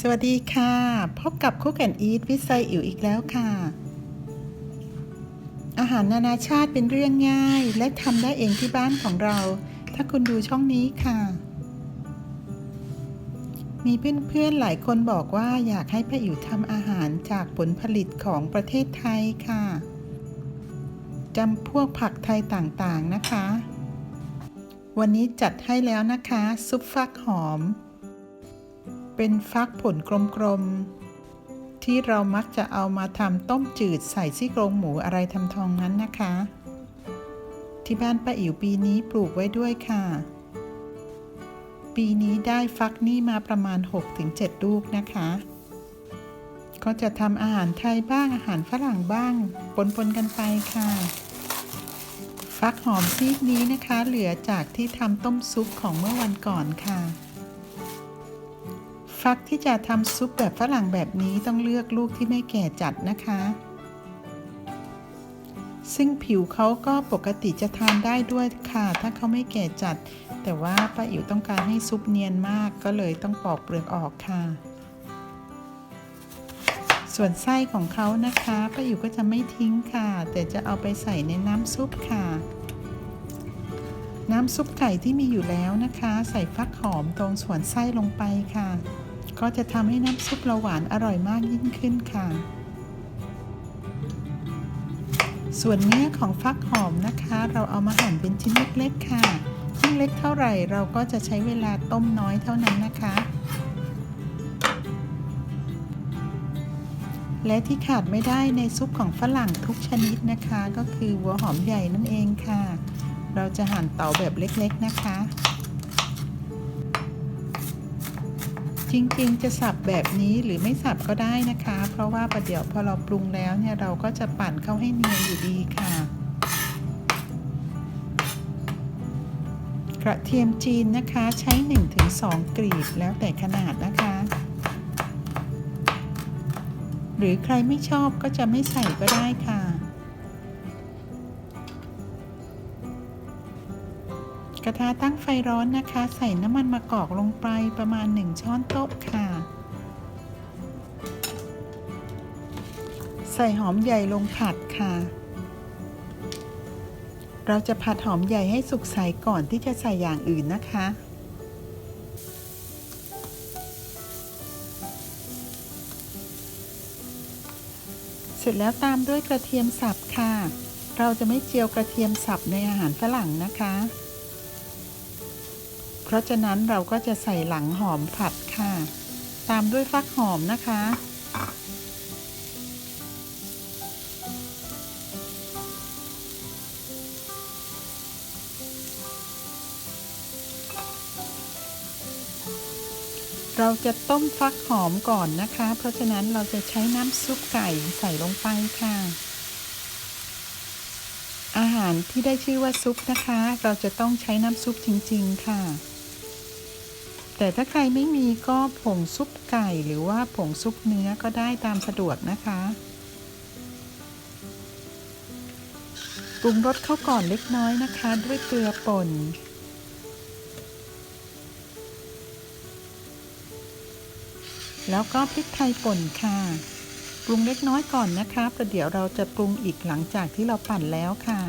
สวัสดีค่ะ พบกับคุกแอนอีทวิสัยอิ๋วอีกแล้วค่ะ อาหารนานาชาติเป็นเรื่องง่าย และทำได้เองที่บ้านของเรา ถ้าคุณดูช่องนี้ค่ะ มีเพื่อนๆหลายคนบอกว่าอยากให้ป้าอิ๋วทำอาหารจากผลผลิตของประเทศไทยค่ะจำพวกผักไทยต่างๆนะคะ วันนี้จัดให้แล้วนะคะ ซุปฟักหอม เป็นฟักผลกลมๆ ที่เรามักจะเอามาทำต้มจืดใส่ซี่โครงหมูอะไรทำทองนั้นนะคะ ที่บ้านป้าอิ๋วปีนี้ปลูกไว้ด้วยค่ะ ปีนี้ได้ฟักนี่มาประมาณ 6-7 ลูกนะคะ ก็จะทำอาหารไทยบ้างอาหารฝรั่งบ้างปนๆกันไปค่ะฟักหอมซีกนี้นะคะ เหลือจากที่ทำต้มซุปของเมื่อวันก่อนค่ะ ฟักที่จะทำซุปแบบฝรั่งแบบนี้ต้องเลือกลูกที่ไม่แก่จัดนะคะ ซึ่งผิวเขาก็ปกติจะทานได้ด้วยค่ะ ถ้าเขาไม่แก่จัด แต่ว่าป้าอิ๋วต้องการให้ซุปเนียนมากก็เลยต้องปอกเปลือกออกค่ะ ส่วนไส้ของเขานะคะป้าอิ๋วก็จะไม่ทิ้งค่ะ แต่จะเอาไปใส่ในน้ำซุปค่ะน้ำซุปไก่ที่มีอยู่แล้วนะคะ ใส่ฟักหอมตรงส่วนไส้ลงไปค่ะ ก็จะทำให้น้ำซุปเราหวานอร่อยมากยิ่งขึ้นค่ะ ส่วนเนื้อของฟักหอมนะคะ เราเอามาหั่นเป็นชิ้นเล็กๆค่ะยิ่งเล็กเท่าไหร่เราก็จะใช้เวลาต้มน้อยเท่านั้นนะคะ และที่ขาดไม่ได้ในซุปของฝรั่งทุกชนิดนะคะ ก็คือหัวหอมใหญ่นั่นเองค่ะ เราจะหั่นเต๋าแบบเล็กๆนะคะ จริงๆ จะสับแบบนี้หรือไม่สับก็ได้นะคะ เพราะว่าประเดี๋ยวพอเราปรุงแล้วเนี่ยเราก็จะปั่นเข้าให้เนียนอยู่ดีค่ะ กระเทียมจีนนะคะใช้ 1-2กรีบแล้วแต่ขนาดนะคะ หรือใครไม่ชอบก็จะไม่ใส่ก็ได้ค่ะ กระทะตั้งไฟร้อนนะคะ ใส่น้ำมันมะกอกลงไปประมาณ 1 ช้อนโต๊ะค่ะ ใส่หอมใหญ่ลงผัดค่ะ เราจะผัดหอมใหญ่ให้สุกใสก่อนที่จะใส่อย่างอื่นนะคะเสร็จแล้วตามด้วยกระเทียมสับค่ะ เราจะไม่เจียวกระเทียมสับในอาหารฝรั่งนะคะ ราะฉะนั้นเราก็จะใส่หลังหอมผัดค่ะ ตามด้วยฟักหอมนะคะ เราจะต้มฟักหอมก่อนนะคะ เพราะฉะนั้นเราจะใช้น้ำซุปไก่ใส่ลงไปค่ะอาหารที่ได้ชื่อว่าซุปนะคะ เราจะต้องใช้น้ำซุปจริง ๆ ค่ะ แต่ถ้าใครไม่มีก็ผงซุปไก่หรือว่าผงซุปเนื้อก็ได้ตามสะดวกนะคะปรุงรสเข้าก่อนเล็กน้อยนะคะ ด้วยเกลือป่น แล้วก็พริกไทยป่นค่ะ ปรุงเล็กน้อยก่อนนะคะประเดี๋ยวเราจะปรุงอีกหลังจากที่เราปั่นแล้วค่ะ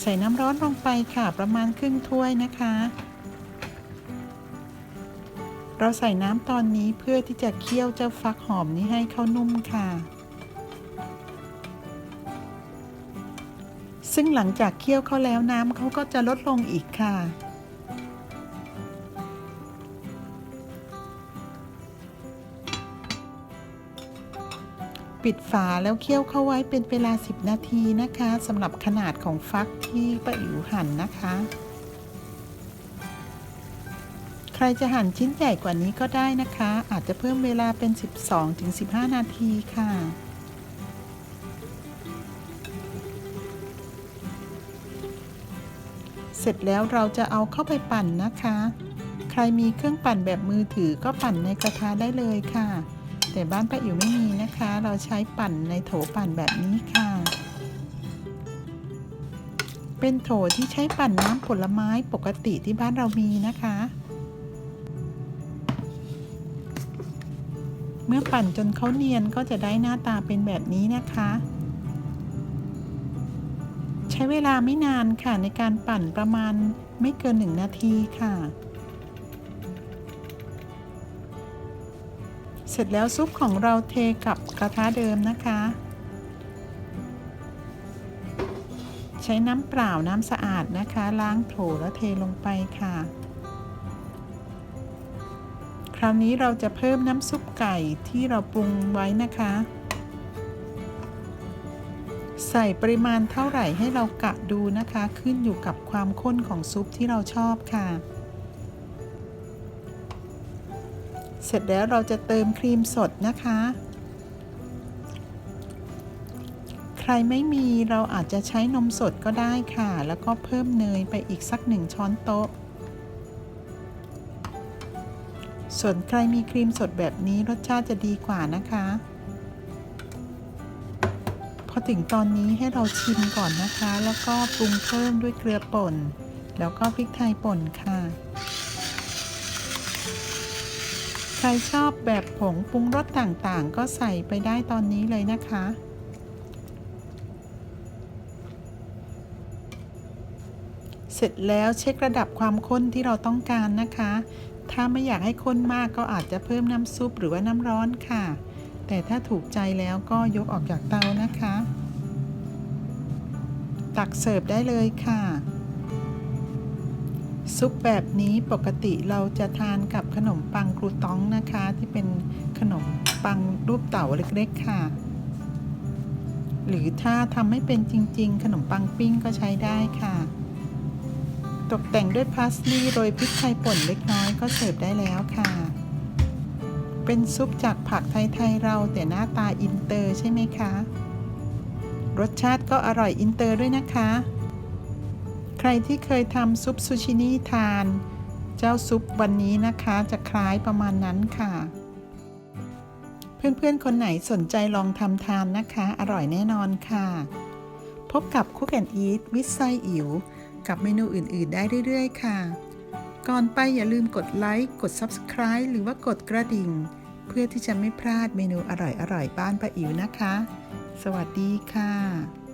ใส่น้ำร้อนลงไปค่ะประมาณครึ่งถ้วยนะคะ เราใส่น้ำตอนนี้เพื่อที่จะเคี่ยวเจ้าฟักหอมนี้ให้เข้านุ่มค่ะ ซึ่งหลังจากเคี่ยวเขาแล้วน้ำเขาก็จะลดลงอีกค่ะ ปิดฝาแล้วเคี่ยวเข้าไว้เป็นเวลา 10 นาทีนะคะสำหรับขนาดของฟักที่ป้าอิ๋วหั่นนะคะ ใครจะหั่นชิ้นใหญ่กว่านี้ก็ได้นะคะ อาจจะเพิ่มเวลาเป็น 12-15 นาทีค่ะเสร็จแล้วเราจะเอาเข้าไปปั่นนะคะ ใครมีเครื่องปั่นแบบมือถือก็ปั่นในกระทะได้เลยค่ะ แต่บ้านป้าอิ๋วไม่มีนะคะ เราใช้ปั่นในโถปั่นแบบนี้ค่ะ เป็นโถที่ใช้ปั่นน้ำผลไม้ปกติที่บ้านเรามีนะคะ เมื่อปั่นจนเขาเนียนก็จะได้หน้าตาเป็นแบบนี้นะคะ ใช้เวลาไม่นานค่ะในการปั่นประมาณไม่เกินหนึ่งนาทีค่ะ สร็จแล้วซุปของเราเทกับกระทะเดิมนะคะ ใช้น้ำเปล่าน้ำสะอาดนะคะ ล้างโถแล้วเทลงไปค่ะ คราวนี้เราจะเพิ่มน้ำซุปไก่ที่เราปรุงไว้นะคะ ใส่ปริมาณเท่าไหร่ให้เรากะดูนะคะ ขึ้นอยู่กับความข้นของซุปที่เราชอบค่ะ เสร็จแล้วเราจะเติมครีมสดนะคะ ใครไม่มีเราอาจจะใช้นมสดก็ได้ค่ะ แล้วก็เพิ่มเนยไปอีกสักหนึ่งช้อนโต๊ะ ส่วนใครมีครีมสดแบบนี้รสชาติจะดีกว่านะคะ พอถึงตอนนี้ให้เราชิมก่อนนะคะ แล้วก็ปรุงเพิ่มด้วยเกลือป่น แล้วก็พริกไทยป่นค่ะ รชอบแบบผงปรุงรสต่างๆ ก็ใส่ไปได้ตอนนี้เลยนะคะ เสร็จแล้วเช็คระดับความข้นที่เราต้องการนะคะ ถ้าไม่อยากให้ข้นมากก็อาจจะเพิ่มน้ำซุปหรือว่าน้ำร้อนค่ะ แต่ถ้าถูกใจแล้วก็ยกออกจากเตานะคะ ตักเสิร์ฟได้เลยค่ะ ซุปแบบนี้ปกติเราจะทานกับขนมปังกรูตองนะคะ ที่เป็นขนมปังรูปเต่าเล็กๆค่ะ หรือถ้าทำไม่เป็นจริง ๆ ขนมปังปิ้งก็ใช้ได้ค่ะ ตกแต่งด้วยพาสลีย์โรยพริกไทยป่นเล็กน้อยก็เสิร์ฟได้แล้วค่ะ เป็นซุปจากผักไทยๆเราแต่หน้าตาอินเตอร์ใช่ไหมคะ รสชาติก็อร่อยอินเตอร์ด้วยนะคะ รที่เคยทำซุปซูชินี่ทาน เจ้าซุปวันนี้นะคะจะคล้ายประมาณนั้นค่ะ เพื่อนๆ คนไหนสนใจลองทำทานนะคะ อร่อยแน่นอนค่ะ พบกับ Cook and Eat วิไซอิ๋วกับเมนูอื่นๆ ได้เรื่อยๆ ค่ะ ก่อนไปอย่าลืมกดไลค์กด Subscribe หรือว่ากดกระดิ่ง เพื่อที่จะไม่พลาดเมนูอร่อยๆ บ้านป้าอิ๋วนะคะ สวัสดีค่ะ